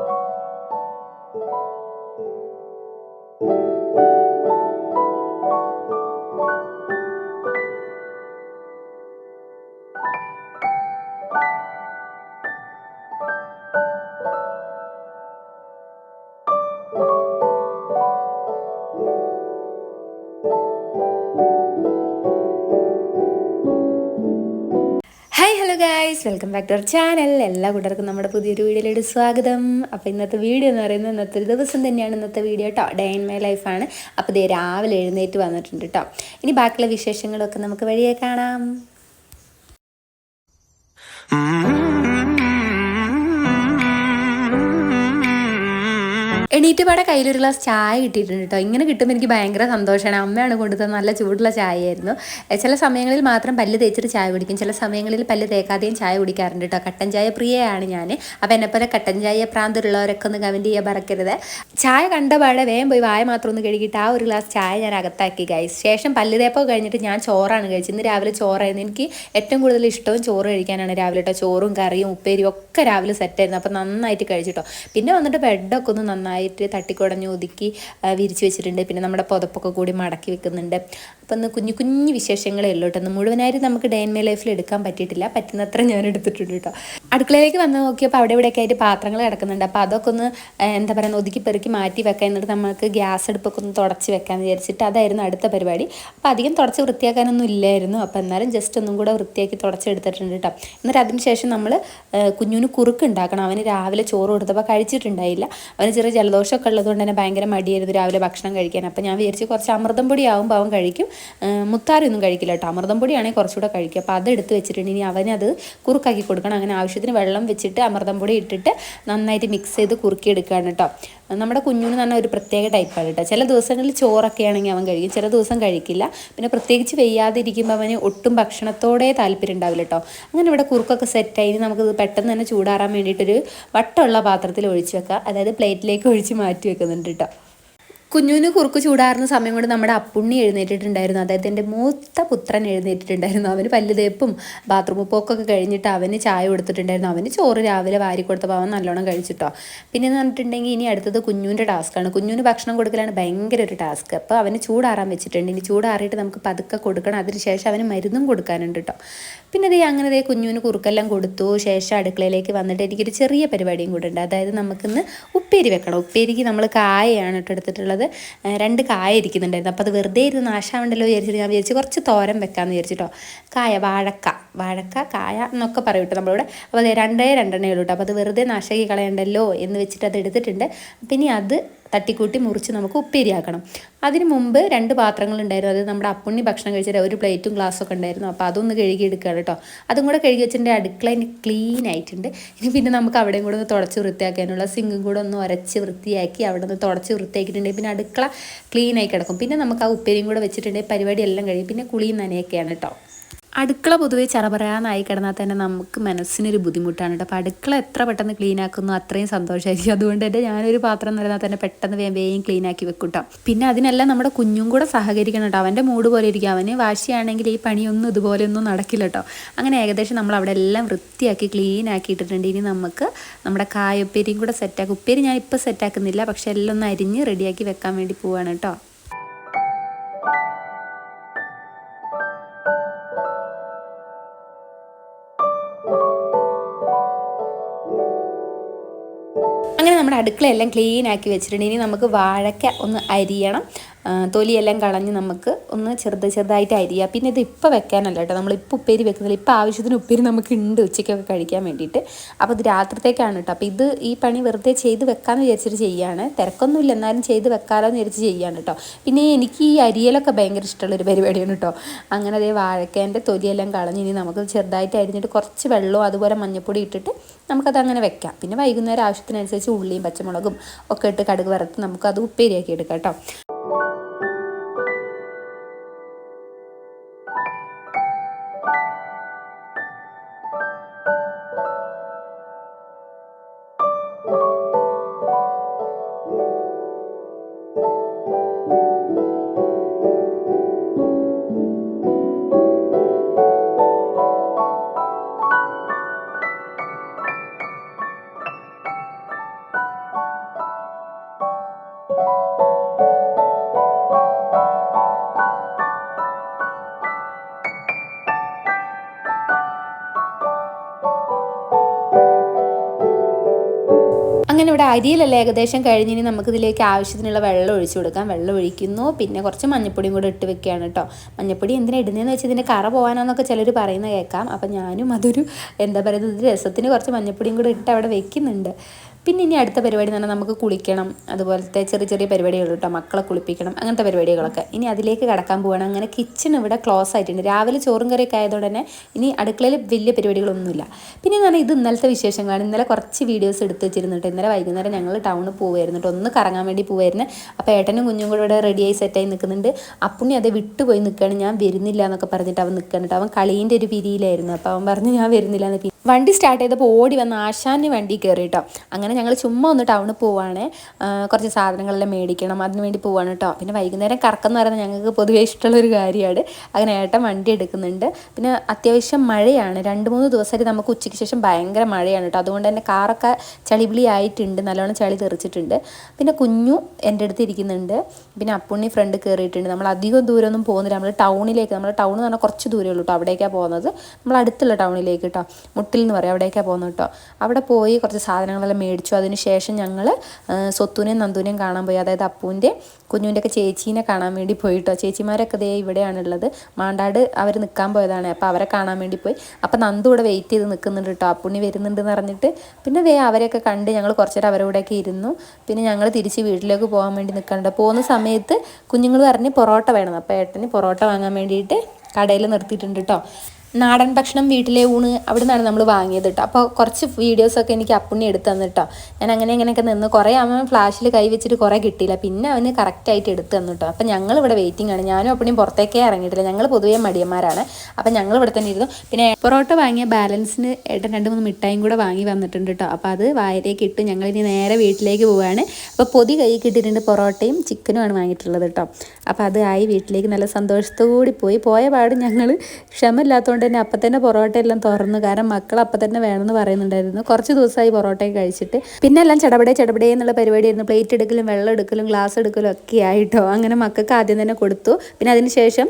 you. Guys welcome back to our channel. എല്ലാ കൂട്ടർക്കും നമ്മുടെ പുതിയൊരു വീഡിയോയിലേക്ക് സ്വാഗതം. അപ്പോൾ ഇന്നത്തെ വീഡിയോ എന്ന് പറയുന്നത് ഇന്നത്തെ ദിവസം തന്നെയാണ് ഇന്നത്തെ വീഡിയോ കേട്ടോ. ഡേ ഇൻ മൈ ലൈഫാണ് അപ്പോൾ ഇതേ രാവിലെ എഴുന്നേറ്റ് വന്നിട്ടുണ്ട് കേട്ടോ. ഇനി ബാക്കിയുള്ള വിശേഷങ്ങളൊക്കെ നമുക്ക് വഴിയെ കാണാം. എണീറ്റ് പാടെ കയ്യിലൊരു ഗ്ലാസ് ചായ കിട്ടിയിട്ടുണ്ട് കേട്ടോ ഇങ്ങനെ കിട്ടുമ്പോൾ എനിക്ക് ഭയങ്കര സന്തോഷമാണ് അമ്മയാണ് കൊണ്ടുതന്ന നല്ല ചൂടുള്ള ചായയായിരുന്നു. ചില സമയങ്ങളിൽ മാത്രം പല്ല് തേച്ചിട്ട് ചായ കുടിക്കും. ചില സമയങ്ങളിൽ പല്ല് തേക്കാതെയും ചായ കുടിക്കാറുണ്ട് കേട്ടോ കട്ടൻ ചായ പ്രിയയാണ് ഞാൻ അപ്പോൾ എന്നെപ്പോലെ കട്ടൻ ചായ പ്രാന്തമുള്ളവരൊക്കെ ഒന്ന് കമന്റ് ചെയ്യാൻ പറക്കരുത് ചായ കണ്ട പാടെ വേഗം പോയി വായ മാത്രം ഒന്ന് കഴുകിയിട്ട് ആ ഒരു ഗ്ലാസ് ചായ ഞാൻ അകത്താക്കി ഗൈസ് ശേഷം പല്ല് തേപ്പോ കഴിഞ്ഞിട്ട് ഞാൻ ചോറാണ് കഴിച്ചത്. ഇന്ന് രാവിലെ ചോറായിരുന്നു. എനിക്ക് ഏറ്റവും കൂടുതൽ ഇഷ്ടവും ചോറ് കഴിക്കാനാണ് രാവിലെ കേട്ടോ ചോറും കറിയും ഉപ്പേരിയും ഒക്കെ രാവിലെ സെറ്റായിരുന്നു അപ്പോൾ നന്നായിട്ട് കഴിച്ചിട്ടോ പിന്നെ വന്നിട്ട് ബെഡൊക്കെ ഒന്ന് നന്നായി നന്നായിട്ട് തട്ടിക്കുടഞ്ഞ് ഒതുക്കി വിരിച്ച് വെച്ചിട്ടുണ്ട്. പിന്നെ നമ്മുടെ പുതപ്പൊക്കെ കൂടി മടക്കി വെക്കുന്നുണ്ട്. അപ്പം ഒന്ന് കുഞ്ഞു കുഞ്ഞു വിശേഷങ്ങളേ ഉള്ളൂ കേട്ടോ. മുഴുവനായിട്ട് നമുക്ക് ഡേ മൈ ലൈഫിൽ എടുക്കാൻ പറ്റിയിട്ടില്ല. പറ്റുന്നത്ര ഞാൻ എടുത്തിട്ടുണ്ട് കേട്ടോ. അടുക്കളയിലേക്ക് വന്ന് നോക്കിയപ്പോൾ അവിടെ ഇവിടെയൊക്കെ ആയിട്ട് പാത്രങ്ങൾ കിടക്കുന്നുണ്ട്. അപ്പോൾ അതൊക്കെ ഒന്ന് എന്താ പറയുക ഒതുക്കി പെറുക്കി മാറ്റി വെക്കാൻ എന്നിട്ട് നമുക്ക് ഗ്യാസ് അടുപ്പൊക്കെ ഒന്ന് തുടച്ച് വെക്കാമെന്ന് വിചാരിച്ചിട്ട് അതായിരുന്നു അടുത്ത പരിപാടി. അപ്പോൾ അധികം തുടച്ച് വൃത്തിയാക്കാനൊന്നും ഇല്ലായിരുന്നു. അപ്പോൾ എന്നാലും ജസ്റ്റ് ഒന്നും കൂടെ വൃത്തിയാക്കി തുടച്ചെടുത്തിട്ടുണ്ട് കേട്ടോ. എന്നിട്ട് അതിനുശേഷം നമ്മൾ കുഞ്ഞുവിന് കുറുക്ക് ഉണ്ടാക്കണം. അവന് രാവിലെ ചോറ് കൊടുത്തപ്പോൾ കഴിച്ചിട്ടുണ്ടായില്ല. അവന് ചെറിയ ജലദോഷമൊക്കെ ഉള്ളതുകൊണ്ട് തന്നെ ഭയങ്കര മടിയായിരുന്നു രാവിലെ ഭക്ഷണം കഴിക്കാൻ. അപ്പം ഞാൻ വിചാരിച്ച് കുറച്ച് അമൃതം പൊടി ആകുമ്പോൾ അവൻ കഴിക്കും. മുത്താറിയൊന്നും കഴിക്കില്ല കേട്ടോ. അമൃതം പൊടിയാണെങ്കിൽ കുറച്ചുകൂടെ കഴിക്കും. അപ്പോൾ അതെടുത്ത് വെച്ചിട്ടുണ്ട്. ഇനി അവനത് കുറുക്കാക്കി കൊടുക്കണം. അങ്ങനെ ആവശ്യത്തിന് വെള്ളം വെച്ചിട്ട് അമൃതം പൊടി ഇട്ടിട്ട് നന്നായിട്ട് മിക്സ് ചെയ്ത് കുറുക്കിയെടുക്കുകയാണ് കേട്ടോ. നമ്മുടെ കുഞ്ഞുന്ന് തന്നെ ഒരു പ്രത്യേക ടൈപ്പാണ് കേട്ടോ. ചില ദിവസങ്ങളിൽ ചോറൊക്കെ ആണെങ്കിൽ അവൻ കഴിക്കും. ചില ദിവസം കഴിക്കില്ല. പിന്നെ പ്രത്യേകിച്ച് വെയ്യാതിരിക്കുമ്പോൾ അവന് ഒട്ടും ഭക്ഷണത്തോടെ താല്പര്യം ഉണ്ടാവില്ല കേട്ടോ. അങ്ങനെ ഇവിടെ കുറുക്കൊക്കെ സെറ്റായി നമുക്ക് പെട്ടെന്ന് തന്നെ ചൂടാറാൻ വേണ്ടിയിട്ടൊരു വട്ടമുള്ള പാത്രത്തിൽ ഒഴിച്ചു വെക്കുക അതായത് പ്ലേറ്റിലേക്ക് ഒഴിച്ച് മാറ്റി വെക്കുന്നുണ്ട് കേട്ടോ കുഞ്ഞുവിന് കുറുക്ക് ചൂടാറുന്ന സമയം കൊണ്ട് നമ്മുടെ അപ്പുണ്ണി എഴുന്നേറ്റിട്ടുണ്ടായിരുന്നു. അതായത് എന്റെ മൂത്ത പുത്രൻ എഴുന്നേറ്റിട്ടുണ്ടായിരുന്നു. അവന് പല്ല് തേപ്പും ബാത്റൂം പോക്കൊക്കെ കഴിഞ്ഞിട്ട് അവന് ചായ കൊടുത്തിട്ടുണ്ടായിരുന്നു. അവന് ചോറ് രാവിലെ വാരി കൊടുത്തപ്പോൾ അവൻ നല്ലോണം കഴിച്ചിട്ടോ. പിന്നെ എന്ന് പറഞ്ഞിട്ടുണ്ടെങ്കിൽ ഇനി അടുത്തത് കുഞ്ഞുവിന്റെ ടാസ്ക്കാണ് കുഞ്ഞുവിന് ഭക്ഷണം കൊടുക്കലാണ് ഭയങ്കര ഒരു ടാസ്ക് അപ്പോൾ അവന് ചൂടാറാൻ വെച്ചിട്ടുണ്ട്. ഇനി ചൂടാറിയിട്ട് നമുക്ക് പതുക്കെ കൊടുക്കണം. അതിനുശേഷം അവന് മരുന്നും കൊടുക്കാനുണ്ട് കേട്ടോ പിന്നെ ദേ അങ്ങനെ ദേ കുഞ്ഞുവിന് കുറുക്കെല്ലാം കൊടുത്തു. ശേഷം അടുക്കളയിലേക്ക് വന്നിട്ട് എനിക്കൊരു ചെറിയ പരിപാടിയും കൂടെ ഉണ്ട്. അതായത് നമുക്കിന്ന് ഉപ്പേരി വെക്കണം. ഉപ്പേരിക്ക് നമ്മൾ കായയാണ് കേട്ടോ എടുത്തിട്ടുള്ളത്. രണ്ട് കായ ഇരിക്കുന്നുണ്ടായിരുന്നു അപ്പോൾ അത് വെറുതെ ഇരുന്ന് നാശാവണ്ടല്ലോ വിചാരിച്ചിട്ട് ഞാൻ വിചാരിച്ചു കുറച്ച് തോരൻ വെക്കാമെന്ന് വിചാരിച്ചിട്ടോ. കായ വാഴക്ക വാഴക്ക കായ എന്നൊക്കെ പറയും കേട്ടോ നമ്മളിവിടെ. അപ്പോൾ അത് രണ്ടേ രണ്ടെണ്ണേ ഉള്ളൂ കേട്ടോ അപ്പോൾ അത് വെറുതെ നാശാക്കി കളയണ്ടല്ലോ എന്ന് വെച്ചിട്ട് അത് എടുത്തിട്ടുണ്ട്. പിന്നെ അത് തട്ടിക്കൂട്ടി മുറിച്ച് നമുക്ക് ഉപ്പേരിയാക്കണം. അതിന് മുമ്പ് രണ്ട് പാത്രങ്ങളുണ്ടായിരുന്നു. അത് നമ്മുടെ അപ്പുണ്ണി ഭക്ഷണം കഴിച്ചിട്ട് ഒരു പ്ലേറ്റും ഗ്ലാസ്സൊക്കെ ഉണ്ടായിരുന്നു. അപ്പോൾ അതൊന്ന് കഴുകി എടുക്കുക കേട്ടോ അതും കൂടെ കഴുകി വെച്ചിട്ട് അടുക്കള ക്ലീൻ ആയിട്ടുണ്ട്. ഇനി പിന്നെ നമുക്ക് അവിടെയും കൂടെ ഒന്ന് തുടച്ച് വൃത്തിയാക്കാനുള്ള സിങ്കും കൂടെ ഒന്ന് ഉരച്ച് വൃത്തിയാക്കി അവിടെ നിന്ന് തുടച്ച് വൃത്തിയാക്കിയിട്ടുണ്ടെങ്കിൽ പിന്നെ അടുക്കള ക്ലീൻ ആയി കിടക്കും. പിന്നെ നമുക്ക് ആ ഉപ്പേരിയും കൂടെ വെച്ചിട്ടുണ്ടെങ്കിൽ പരിപാടി എല്ലാം കഴിയും. പിന്നെ കുളിയും നനയൊക്കെയാണ് കേട്ടോ അടുക്കള പൊതുവെ ചറപറയാന്നായി കിടന്നാൽ തന്നെ നമുക്ക് മനസ്സിനൊരു ബുദ്ധിമുട്ടാണ് കേട്ടോ. അപ്പോൾ അടുക്കള എത്ര പെട്ടെന്ന് ക്ലീൻ ആക്കുന്നു അത്രയും സന്തോഷമായിരിക്കും. അതുകൊണ്ട് തന്നെ ഞാനൊരു പാത്രം നിറഞ്ഞാൽ തന്നെ പെട്ടെന്ന് വേഗം വേഗം ക്ലീൻ ആക്കി വെക്കും കേട്ടോ. പിന്നെ അതിനെല്ലാം നമ്മുടെ കുഞ്ഞും കൂടെ സഹകരിക്കണം കേട്ടോ. അവന്റെ മൂഡ് പോലെ ഇരിക്കും. അവന് വാശിയാണെങ്കിൽ ഈ പണിയൊന്നും ഇതുപോലെയൊന്നും നടക്കില്ല കേട്ടോ. അങ്ങനെ ഏകദേശം നമ്മൾ അവിടെ എല്ലാം വൃത്തിയാക്കി ക്ലീൻ ആക്കിയിട്ടിട്ടുണ്ട്. ഇനി നമുക്ക് നമ്മുടെ കായ ഉപ്പേരിയും കൂടെ സെറ്റാക്കും ഉപ്പേരി ഞാൻ ഇപ്പോൾ സെറ്റാക്കുന്നില്ല പക്ഷേ എല്ലാം ഒന്ന് അരിഞ്ഞ് റെഡിയാക്കി വെക്കാൻ വേണ്ടി പോവാണ് കേട്ടോ. അങ്ങനെ നമ്മുടെ അടുക്കളയെല്ലാം ക്ലീൻ ആക്കി വെച്ചിട്ടുണ്ട്. ഇനി നമുക്ക് വാഴക്ക ഒന്ന് അരിയണം. തൊലിയെല്ലാം കളഞ്ഞ് നമുക്ക് ഒന്ന് ചെറുത് ചെറുതായിട്ട് അരിയുക പിന്നെ ഇത് ഇപ്പോൾ വെക്കാനല്ല കേട്ടോ. നമ്മളിപ്പോൾ ഉപ്പേരി വെക്കുന്നില്ല ഇപ്പോൾ ആവശ്യത്തിന് ഉപ്പേരി നമുക്ക് ഉണ്ട് ഉച്ചയ്ക്കൊക്കെ കഴിക്കാൻ വേണ്ടിയിട്ട്. അപ്പോൾ ഇത് രാത്രിത്തേക്കാണ് കേട്ടോ. അപ്പോൾ ഇത് ഈ പണി വെറുതെ ചെയ്ത് വെക്കാമെന്ന് വിചാരിച്ചിട്ട് ചെയ്യാണ്. തിരക്കൊന്നുമില്ല. എന്നാലും ചെയ്ത് വെക്കാമല്ലോ എന്ന് വിചാരിച്ച് ചെയ്യാണ് കേട്ടോ. പിന്നെ എനിക്ക് ഈ അരിയലൊക്കെ ഭയങ്കര ഇഷ്ടമുള്ളൊരു പരിപാടിയാണ് കേട്ടോ. അങ്ങനെ അതേ വാഴക്കേന്റെ തൊലിയെല്ലാം കളഞ്ഞ് ഇനി നമുക്ക് ചെറുതായിട്ട് അരിഞ്ഞിട്ട് കുറച്ച് വെള്ളവും അതുപോലെ മഞ്ഞൾപ്പൊടി ഇട്ടിട്ട് നമുക്കത് അങ്ങനെ വെക്കാം. പിന്നെ വൈകുന്നേരം ആവശ്യത്തിനനുസരിച്ച് ഉള്ളിയും പച്ചമുളകും ഒക്കെ ഇട്ട് കടുക് വറുത്ത് നമുക്കത് ഉപ്പേരിയാക്കി എടുക്കാം കേട്ടോ. അരിയിലല്ല ഏകദേശം കഴിഞ്ഞ് ഇനി നമുക്കിതിലേക്ക് ആവശ്യത്തിനുള്ള വെള്ളം ഒഴിച്ചു കൊടുക്കാം. വെള്ളം ഒഴിക്കുന്നു. പിന്നെ കുറച്ച് മഞ്ഞപ്പൊടിയും കൂടെ ഇട്ട് വെക്കുകയാണ് കേട്ടോ. മഞ്ഞപ്പൊടി എന്തിനാ ഇടുന്നതെന്ന് വെച്ചാൽ ഇതിന്റെ കറ പോകാനാന്നൊക്കെ ചിലർ പറയുന്നത് കേൾക്കാം. അപ്പം ഞാനും അതൊരു എന്താ പറയുന്നത് രസത്തിന് കുറച്ച് മഞ്ഞപ്പൊടിയും കൂടെ ഇട്ട് അവിടെ വെക്കുന്നുണ്ട്. പിന്നെ ഇനി അടുത്ത പരിപാടി എന്ന് പറഞ്ഞാൽ നമുക്ക് കുളിക്കണം. അതുപോലത്തെ ചെറിയ ചെറിയ പരിപാടികൾ കേട്ടോ. മക്കളെ കുളിപ്പിക്കണം. അങ്ങനത്തെ പരിപാടികളൊക്കെ. ഇനി അതിലേക്ക് കടക്കാൻ പോവുകയാണ് അങ്ങനെ കിച്ചൺ ഇവിടെ ക്ലോസ് ആയിട്ടുണ്ട്. രാവിലെ ചോറും കറിയൊക്കെ ആയതുകൊണ്ട് തന്നെ ഇനി അടുക്കളയിൽ വലിയ പരിപാടികളൊന്നുമില്ല. പിന്നെ എന്ന് പറഞ്ഞാൽ ഇത് ഇന്നലത്തെ വിശേഷങ്ങളാണ്. ഇന്നലെ കുറച്ച് വീഡിയോസ് എടുത്ത് വെച്ചിരുന്നിട്ട് ഇന്നലെ വൈകുന്നേരം ഞങ്ങൾ ടൗണിൽ പോവുമായിരുന്നു കേട്ടോ. ഒന്ന് കറങ്ങാൻ വേണ്ടി പോവായിരുന്നു. അപ്പോൾ ഏട്ടനും കുഞ്ഞും കൂടെ ഇവിടെ റെഡിയായി സെറ്റായി നിൽക്കുന്നുണ്ട്. അപ്പുണ്ണി അത് വിട്ടുപോയി നിൽക്കുകയാണ്. ഞാൻ വരുന്നില്ല എന്നൊക്കെ പറഞ്ഞിട്ട് അവൻ നിൽക്കുന്നുണ്ട് അവൻ കളീന്റെ ഒരു പിരിയിലായിരുന്നു. അപ്പോൾ അവൻ പറഞ്ഞു ഞാൻ വരുന്നില്ല എന്ന് വണ്ടി സ്റ്റാർട്ട് ചെയ്തപ്പോൾ ഓടി വന്ന് ആശാന് വണ്ടി കയറി കേട്ടോ അങ്ങനെ ഞങ്ങൾ ചുമ്മാ ഒന്ന് ടൗണിൽ പോവാണ്. കുറച്ച് സാധനങ്ങളെല്ലാം മേടിക്കണം അതിന് വേണ്ടി പോവാണ് കേട്ടോ പിന്നെ വൈകുന്നേരം കറക്കം എന്ന് പറയുന്നത് ഞങ്ങൾക്ക് പൊതുവേ ഇഷ്ടമുള്ളൊരു കാര്യമാണ്. അങ്ങനെ ഏട്ടൻ വണ്ടി എടുക്കുന്നുണ്ട്. പിന്നെ അത്യാവശ്യം മഴയാണ്. രണ്ട് മൂന്ന് ദിവസമായിട്ട് നമുക്ക് ഉച്ചയ്ക്ക് ശേഷം ഭയങ്കര മഴയാണ് കേട്ടോ അതുകൊണ്ട് തന്നെ കാറൊക്കെ ചളിപിളി ആയിട്ടുണ്ട്. നല്ലോണം ചളി തെറിച്ചിട്ടുണ്ട്. പിന്നെ കുഞ്ഞു എന്റെ അടുത്ത് ഇരിക്കുന്നുണ്ട്. പിന്നെ അപ്പുണ്ണി ഫ്രണ്ട് കയറിയിട്ടുണ്ട് നമ്മൾ അധികം ദൂരമൊന്നും പോകുന്നില്ല. നമ്മൾ ടൗണിലേക്ക് നമ്മൾ ടൗൺ എന്ന് പറഞ്ഞാൽ കുറച്ച് ദൂരമേ ഉള്ളൂ കേട്ടോ അവിടേക്കാണ് പോകുന്നത്. നമ്മൾ അടുത്തുള്ള ടൗണിലേക്ക് കേട്ടോ മുട്ടിൽ എന്ന് പറയും അവിടേക്കാണ് പോകുന്നത് കേട്ടോ അവിടെ പോയി കുറച്ച് സാധനങ്ങളെല്ലാം മേടിച്ചു. അതിനുശേഷം ഞങ്ങൾ സ്വത്തുവിനെയും നന്ദുവിനെയും കാണാൻ പോയി. അതായത് അപ്പൂന്റെ കുഞ്ഞുവിന്റെ ഒക്കെ ചേച്ചീനെ കാണാൻ വേണ്ടി പോയിട്ടോ. ചേച്ചിമാരൊക്കെ ദേ ഇവിടെയാണുള്ളത് മാണ്ടാട് അവർ നിൽക്കാൻ പോയതാണ്. അപ്പോൾ അവരെ കാണാൻ വേണ്ടി പോയി. അപ്പോൾ നന്ദു ഇവിടെ വെയിറ്റ് ചെയ്ത് നിൽക്കുന്നുണ്ട് കേട്ടോ അപ്പുണ്ണി വരുന്നുണ്ടെന്ന് പറഞ്ഞിട്ട് പിന്നെ ദേ അവരെയൊക്കെ കണ്ട് ഞങ്ങൾ അവരുടെ കൂടെയൊക്കെ ഇരുന്നു. പിന്നെ ഞങ്ങൾ തിരിച്ച് വീട്ടിലേക്ക് പോകാൻ വേണ്ടി നിൽക്കണ്ട പോകുന്ന സമയത്ത് കുഞ്ഞുങ്ങൾ പറഞ്ഞ് പൊറോട്ട വേണം. അപ്പോൾ ഏട്ടന് പൊറോട്ട വാങ്ങാൻ വേണ്ടിയിട്ട് കടയിൽ നിർത്തിയിട്ടുണ്ട് കേട്ടോ നാടൻ ഭക്ഷണം വീട്ടിലെ ഊണ് അവിടെ നിന്നാണ് നമ്മൾ വാങ്ങിയത് കേട്ടോ അപ്പോൾ കുറച്ച് വീഡിയോസൊക്കെ എനിക്ക് അപ്പുണ്ണി എടുത്തു തന്നു കേട്ടോ ഞാൻ അങ്ങനെ ഇങ്ങനെയൊക്കെ നിന്ന് കുറേ അവൻ ഫ്ലാഷിൽ കൈ വെച്ചിട്ട് കുറേ കിട്ടിയില്ല. പിന്നെ അവന് കറക്റ്റായിട്ട് എടുത്തു തന്നു കേട്ടോ അപ്പോൾ ഞങ്ങൾ ഇവിടെ വെയിറ്റിംഗ് ആണ്. ഞാനും അപ്പുണ്ണിയും പുറത്തേക്കേ ഇറങ്ങിയിട്ടില്ല. ഞങ്ങൾ പൊതുവേ മടിയന്മാരാണ്. അപ്പോൾ ഞങ്ങൾ ഇവിടെ തന്നെ ഇരുന്നു. പിന്നെ പൊറോട്ട വാങ്ങിയ ബാലൻസിന് ഏട്ടൻ രണ്ട് മൂന്ന് മിഠായും കൂടെ വാങ്ങി വന്നിട്ടുണ്ട് കേട്ടോ അപ്പോൾ അത് വായലേക്ക് ഇട്ട് ഞങ്ങൾ ഇനി നേരെ വീട്ടിലേക്ക് പോവുകയാണ് അപ്പോൾ പൊതി കൈ കിട്ടിയിട്ടുണ്ട് പൊറോട്ടയും ചിക്കനുമാണ് വാങ്ങിയിട്ടുള്ളത് കേട്ടോ അപ്പോൾ അത് ആയി വീട്ടിലേക്ക് നല്ല സന്തോഷത്തോടി പോയി. പോയ പാട് ഞങ്ങൾ ക്ഷമയില്ലാത്തതുകൊണ്ട് തന്നെ അപ്പം തന്നെ പൊറോട്ട എല്ലാം തുറന്നു. കാരണം മക്കൾ അപ്പം തന്നെ വേണമെന്ന് പറയുന്നുണ്ടായിരുന്നു. കുറച്ച് ദിവസമായി പൊറോട്ടയും കഴിച്ചിട്ട്. പിന്നെ എല്ലാം ചടപടേ ചടപടേ എന്നുള്ള പരിപാടിയായിരുന്നു. പ്ലേറ്റ് എടുക്കലും വെള്ളം എടുക്കലും ഗ്ലാസ് എടുക്കലും ഒക്കെ ആയിട്ടോ. അങ്ങനെ മക്കൾക്ക് ആദ്യം തന്നെ കൊടുത്തു. പിന്നെ അതിനുശേഷം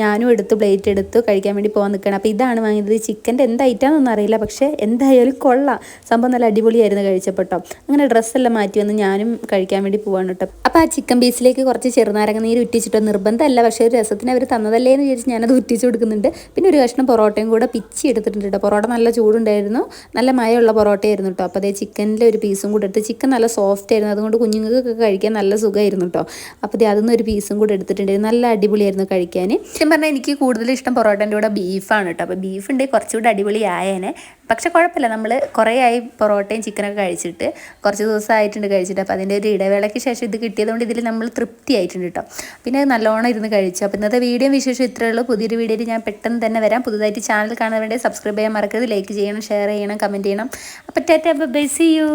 ഞാനും എടുത്തു പ്ലേറ്റ് എടുത്തു കഴിക്കാൻ വേണ്ടി പോകാൻ നിൽക്കണം അപ്പോൾ ഇതാണ് വാങ്ങിയത്. ചിക്കന്റെ എന്ത് ഐറ്റാണെന്നൊന്നും അറിയില്ല. പക്ഷേ എന്തായാലും കൊള്ളാം. സംഭവം നല്ല അടിപൊളിയായിരുന്നു കഴിച്ചപ്പോട്ടോ. അങ്ങനെ ഡ്രസ്സെല്ലാം മാറ്റി വന്ന് ഞാനും കഴിക്കാൻ വേണ്ടി പോവാണ് കേട്ടോ അപ്പോൾ ആ ചിക്കൻ പീസിലേക്ക് കുറച്ച് ചെറുനാരങ്ങ നീര് ഉറ്റിച്ചിട്ടോ. നിർബന്ധമല്ല. പക്ഷേ ഒരു രസത്തിന് അവർ തന്നതല്ലേ എന്ന് വിചാരിച്ച് ഞാനത് ഉറ്റിച്ച് കൊടുക്കുന്നുണ്ട്. പിന്നെ ഒരു കഷ്ണം പൊറോട്ടയും കൂടെ പിച്ചി എടുത്തിട്ടുണ്ട് കേട്ടോ. പൊറോട്ട നല്ല ചൂടുണ്ടായിരുന്നു. നല്ല മയമുള്ള പൊറോട്ടയായിരുന്നു കേട്ടോ. അപ്പോൾ അതേ ചിക്കനിലെ ഒരു പീസും കൂടെ എടുത്ത് ചിക്കൻ നല്ല സോഫ്റ്റ് ആയിരുന്നു. അതുകൊണ്ട് കുഞ്ഞുങ്ങൾക്കൊക്കെ കഴിക്കാൻ നല്ല സുഖമായിരുന്നു കേട്ടോ. അപ്പോൾ അതേ അതിൽ ഒരു പീസും കൂടെ എടുത്തിട്ടുണ്ടായിരുന്നു. നല്ല അടിപൊളിയായിരുന്നു കഴിക്കാൻ. ഞാൻ പറഞ്ഞാൽ എനിക്ക് കൂടുതൽ ഇഷ്ടം പൊറോട്ടന്റെ കൂടെ ബീഫാണ് കേട്ടോ. അപ്പോൾ ബീഫ് ഉണ്ടെങ്കിൽ അടിപൊളി അടിപൊളിയായേനെ. പക്ഷെ കുഴപ്പമില്ല. നമ്മൾ കുറേ ആയി പൊറോട്ടയും ചിക്കനൊക്കെ കഴിച്ചിട്ട് കുറച്ച് ദിവസമായിട്ടുണ്ട് കഴിച്ചിട്ട്. അപ്പോൾ അതിന്റെ ഒരു ഇടവേളയ്ക്ക് ശേഷം ഇത് കിട്ടിയതുകൊണ്ട് ഇതിൽ നമ്മൾ തൃപ്തി ആയിട്ടുണ്ട് കേട്ടോ. പിന്നെ നല്ലോണം ഇരുന്ന് കഴിച്ചു. അപ്പോൾ ഇന്നത്തെ വീഡിയോ വിശേഷം ഇത്രയേ ഉള്ളൂ. പുതിയൊരു വീഡിയോയിൽ ഞാൻ പെട്ടെന്ന് തന്നെ വരാം. പുതുതായിട്ട് ചാനൽ കാണാൻ വേണ്ടി സബ്സ്ക്രൈബ് ചെയ്യാൻ മറക്കരുത്. ലൈക്ക് ചെയ്യണം ഷെയർ ചെയ്യണം കമന്റ് ചെയ്യണം. അപ്പോൾ ടാറ്റ ബൈ സി യു.